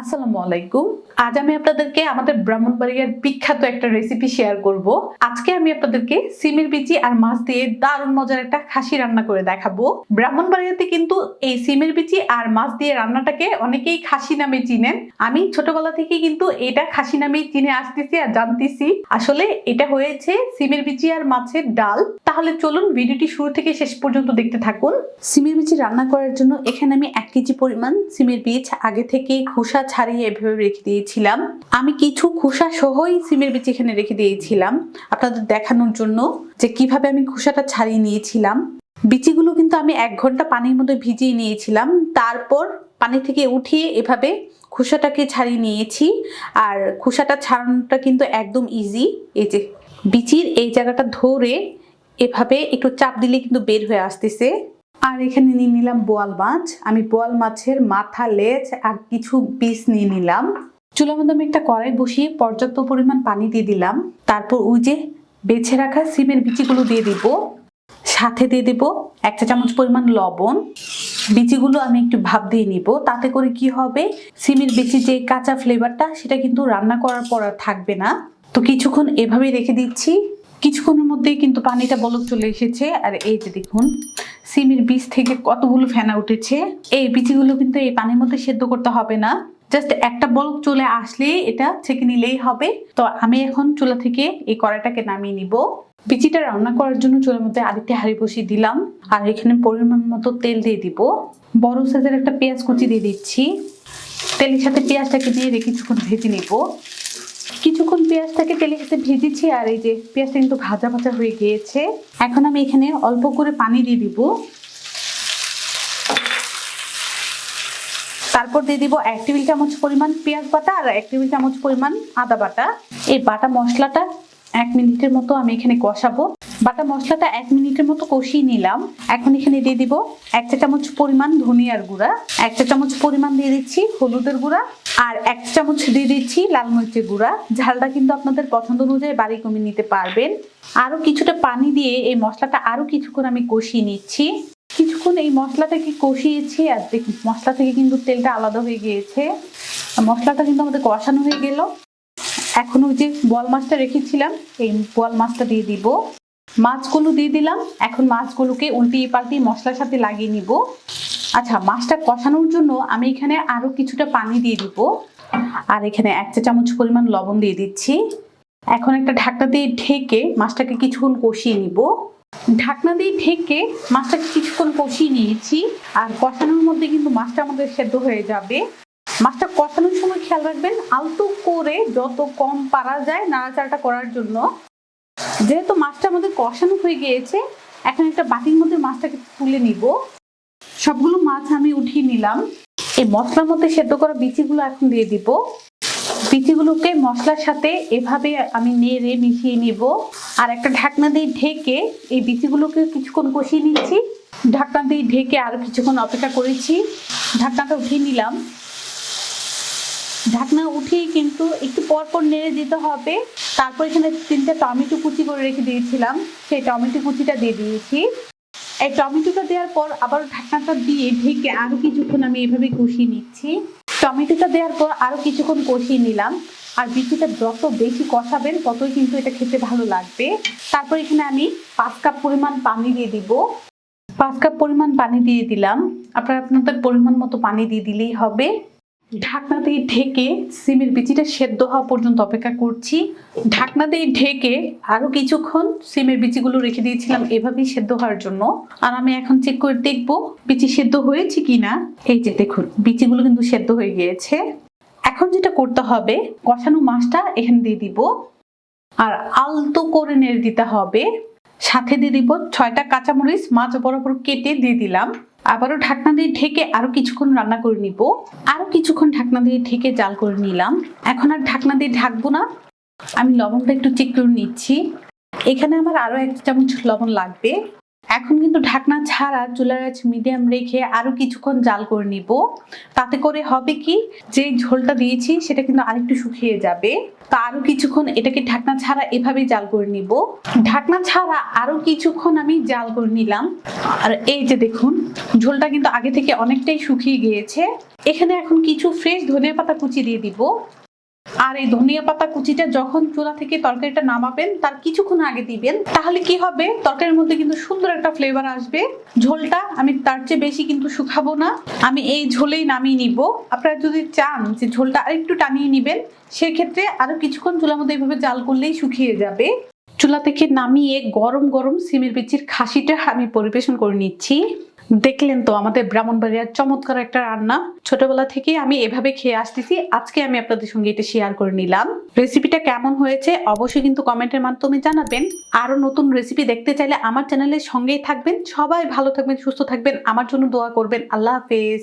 আসসালামু আলাইকুম। আজ আমি আপনাদেরকে আমাদের ব্রাহ্মণবাড়িয়ার বিখ্যাত একটা রেসিপি শেয়ার করব। আজকে আমি আপনাদেরকে সিমের বিচি আর মাছ দিয়ে দারুণ মজার একটা খাসি রান্না করে দেখাবো। ব্রাহ্মণবাড়িয়াতে কিন্তু এই সিমের বিচি আর মাছ দিয়ে রান্নাটাকে অনেকেই খাসি নামে চিনেন। আমি ছোটবেলা থেকে কিন্তু এটা খাসি নামেই চিনে আসতেছি আর জানতেছি। আসলে এটা হয়েছে সিমের বিচি আর মাছের ডাল। তাহলে চলুন ভিডিওটি শুরু থেকে শেষ পর্যন্ত দেখতে থাকুন। সিমের বিচি রান্না করার জন্য এখানে আমি এক কেজি পরিমাণ সিমের বীজ আগে থেকে খোসা ছাড়িয়ে এভাবে রেখে দিয়েছিলাম। আমি কিছু খোসা সহই সিমের বীজ এখানে রেখে দিয়েছিলাম। আপনাদের দেখানোর জন্য যে কীভাবে আমি খোসাটা ছাড়িয়ে নিয়েছিলাম। বিচিগুলো কিন্তু আমি এক ঘণ্টা পানির মধ্যে ভিজিয়ে নিয়েছিলাম। তারপর পানি থেকে উঠিয়ে এভাবে খোসাটাকে ছাড়িয়ে নিয়েছি। আর খোসাটা ছাড়ানোটা কিন্তু একদম ইজি এই যে বিচির এই জায়গাটা ধরে এভাবে একটু চাপ দিলে কিন্তু বের হয়ে আসতেছে। আর এখানে নিয়ে নিলাম বোয়াল মাছ। আমি বোয়াল মাছের মাথা, লেজ আর কিছু পিস নিয়ে নিলাম। চুলার মধ্যে আমি একটা কড়াই বসিয়ে পর্যাপ্ত পরিমাণ পানি দিয়ে দিলাম। তারপর ওই যে বেছে রাখা সিমের বিচিগুলো দিয়ে দিব। সাথে দিয়ে দেব এক চা চামচ পরিমাণ লবণ। বিচিগুলো আমি একটু ভাপ দিয়ে নিব। তাতে করে কি হবে? সিমের বিচি যে কাঁচা ফ্লেভারটা সেটা কিন্তু রান্না করার পর আর থাকবে না। তো কিছুক্ষণ এভাবেই রেখে দিচ্ছি। কিছুক্ষণের মধ্যেই কিন্তু পানিটা বলক চলে এসেছে। আর এই যে দেখুন, সিমের বীজ থেকে কতগুলো ফেনা উঠেছে। এই বিচিগুলো কিন্তু এই পানির মধ্যে সেদ্ধ করতে হবে না। জাস্ট একটা বলক চলে আসলে এটা ছেঁকে নিলেই হবে। তো আমি এখন চুলা থেকে এই কড়াইটাকে নামিয়ে নিব। বিচিটা রান্না করার জন্য চুলার মধ্যে আরেকটি হাঁড়ি বসিয়ে দিলাম। আর এখানে পরিমাণ মতো তেল দিয়ে দিব। বড় সাইজের একটা পেঁয়াজ কুচি দিয়ে দিচ্ছি। তেলের সাথে পেঁয়াজটাকে দিয়ে কিছুক্ষণ ভেজে নিব। কিছুক্ষণ পেঁয়াজটাকে তেলের সাথে ভেজেছি আর এই যে পেঁয়াজটা কিন্তু ভাজা ভাজা হয়ে গিয়েছে। এখন আমি এখানে অল্প করে পানি দিয়ে দিব। তারপর দিয়ে দিব এক টেবিল চামচ পরিমাণ পেঁয়াজ বাটা আর এক টেবিল চামচ পরিমাণ আদা বাটা। এই বাটা মশলাটা এক মিনিটের মতো আমি এখানে কষাবো। বাটা মশলাটা এক মিনিটের মতো কষিয়ে নিলাম। এখন এখানে দিয়ে দিব এক চা চামচ পরিমাণ ধনিয়ার গুঁড়া। এক চা চামচ পরিমাণ দিয়ে দিচ্ছি হলুদের গুঁড়া। আর এক চামচ দিয়ে দিচ্ছি লাল মরিচের গুঁড়া। ঝালটা কিন্তু আপনাদের পছন্দ অনুযায়ী বাড়ি কমিয়ে নিতে পারবেন। আরও কিছুটা পানি দিয়ে এই মশলাটা আরও কিছুক্ষণ আমি কষিয়ে নিচ্ছি। কিছুক্ষণ এই মশলাটাকে কষিয়েছি আর দেখুন মশলা থেকে কিন্তু তেলটা আলাদা হয়ে গিয়েছে। মশলাটা কিন্তু আমাদের কষানো হয়ে গেল। এখন ওই যে বোয়াল মাছটা রেখেছিলাম, এই বোয়াল মাছটা দিয়ে দিব। মাছগুলো দিয়ে দিলাম। এখন মাছগুলোকে উল্টিয়ে পাল্টিয়ে মশলার সাথে লাগিয়ে নিব। আচ্ছা মাছটা কষানোর জন্য আমি এখানে আরও কিছুটা পানি দিয়ে দিব। আর এখানে এক চা চামচ পরিমাণ লবণ দিয়ে দিচ্ছি। এখন একটা ঢাকনা দিয়ে ঢেকে মাছটাকে কিছুক্ষণ কষিয়ে নিব। ঢাকনা দিয়ে ঢেকে মাছটাকে কিছুক্ষণ কষিয়ে নিয়েছি। আর কষানোর মধ্যে কিন্তু মাছটা আমাদের সেদ্ধ হয়ে যাবে। মাছটা কষানোর সময় খেয়াল রাখবেন, আলতো করে যত কম পারা যায় নাড়াচাড়াটা করার জন্য। যেহেতু মাছটা আমাদের কষানো হয়ে গিয়েছে, এখন একটা বাটির মধ্যে মাছটাকে তুলে নিব। সবগুলো মাছ আমি উঠিয়ে নিলাম। এই মশলার মধ্যে সেদ্ধ করা বিচিগুলো এখন দিয়ে দিব। বিচিগুলোকে মশলার সাথে এভাবে আমি নেড়ে মিশিয়ে নিব। আর একটা ঢাকনা দিয়ে ঢেকে এই বিচিগুলোকে কিছুক্ষণ কষিয়ে নিচ্ছি। ঢাকনা দিয়ে ঢেকে আরও কিছুক্ষণ অপেক্ষা করেছি। ঢাকনাটা উঠিয়ে নিলাম। ঢাকনা উঠিয়ে কিন্তু একটু পর পর নেড়ে দিতে হবে। তারপর এখানে তিনটে টমেটো কুচি করে রেখে দিয়েছিলাম। সেই টমেটো কুচিটা দিয়ে দিয়েছি। এই টমেটোটা দেওয়ার পর আবার ঢাকনাটা দিয়ে ঢেকে আরও কিছুক্ষণ আমি এভাবে কষিয়ে নিচ্ছি। টমেটোটা দেওয়ার পর আরও কিছুক্ষণ কষিয়ে নিলাম। আর বিচিটা যত বেশি কষাবেন, ততই কিন্তু এটা খেতে ভালো লাগবে। তারপর এখানে আমি পাঁচ কাপ পরিমাণ পানি দিয়ে দিব। পাঁচ কাপ পরিমাণ পানি দিয়ে দিলাম। আপনারা আপনাদের পরিমাণ মতো পানি দিয়ে দিলেই হবে। ঢাকনা দিয়ে ঢেকে সিমের বিচিটা সেদ্ধ হওয়া পর্যন্ত অপেক্ষা করছি। ঢাকনা দিয়ে ঢেকে আরও কিছুক্ষণ সিমের বিচিগুলো রেখে দিয়েছিলাম এভাবেই সেদ্ধ হওয়ার জন্য। আর আমি এখন চেক করে দেখব বিচি সেদ্ধ হয়েছে কিনা। এই যে দেখুন, বিচিগুলো কিন্তু সেদ্ধ হয়ে গিয়েছে। এখন যেটা করতে হবে, কষানো মাছটা এখানে দিয়ে দিব। আর আলতো করে নেড়ে দিতে হবে। সাথে দিয়ে দিব ছয়টা কাঁচামরিচ, মাছ বরাবর কেটে দিয়ে দিলাম। আবারও ঢাকনা দিয়ে ঢেকে আরও কিছুক্ষণ রান্না করে নিব। আরও কিছুক্ষণ ঢাকনা দিয়ে ঢেকে জাল করে নিলাম। এখন আর ঢাকনা দিয়ে ঢাকবো না। আমি লবণটা একটু চেক করে নিচ্ছি। এখানে আমার আরও এক চামচ লবণ লাগবে। এখন কিন্তু ঢাকনা ছাড়া চুলার আঁচ মিডিয়াম রেখে আরও কিছুক্ষণ জাল করে নিব। তাতে করে হবে কি, যে ঝোলটা দিয়েছি সেটা কিন্তু আরেকটু শুকিয়ে যাবে। তা আরও কিছুক্ষণ এটাকে ঢাকনা ছাড়া এভাবেই জাল করে নিব। ঢাকনা ছাড়া আরও কিছুক্ষণ আমি জাল করে নিলাম। আর এই যে দেখুন, ঝোলটা কিন্তু আগে থেকে অনেকটাই শুকিয়ে গিয়েছে। এখানে এখন কিছু ফ্রেশ ধনিয়া পাতা কুচি দিয়ে দিব। আর এই ধনিয়া পাতা কুচিটা যখন চুলা থেকে তরকারিটা নামাবেন, তার কিছুক্ষণ আগে দিবেন, তাহলে কি হবে? তরকারির মধ্যে কিন্তু সুন্দর একটা ফ্লেভার আসবে। ঝোলটা আমি তার চেয়ে বেশি কিন্তু শুকাবো না। আমি এই ঝোলেই নামিয়ে নিব। আপনারা যদি চান যে ঝোলটা আরেকটু টানিয়ে নিবেন, সেক্ষেত্রে আরও কিছুক্ষণ চুলার মধ্যে এইভাবে জাল করলেই শুকিয়ে যাবে। চুলা থেকে নামিয়ে গরম গরম সিমের বিচির খাসিটা আমি পরিবেশন করে নিচ্ছি। দেখলেন তো, আমাদের ব্রাহ্মণবাড়িয়ার চমৎকার একটা রান্না। ছোটবেলা থেকে আমি এভাবে খেয়ে আসতেছি। আজকে আমি আপনাদের সঙ্গে এটা শেয়ার করে নিলাম। রেসিপিটা কেমন হয়েছে অবশ্যই কিন্তু কমেন্টের মাধ্যমে জানাবেন। আরও নতুন রেসিপি দেখতে চাইলে আমার চ্যানেলের সঙ্গেই থাকবেন। সবাই ভালো থাকবেন, সুস্থ থাকবেন। আমার জন্য দোয়া করবেন। আল্লাহ হাফেজ।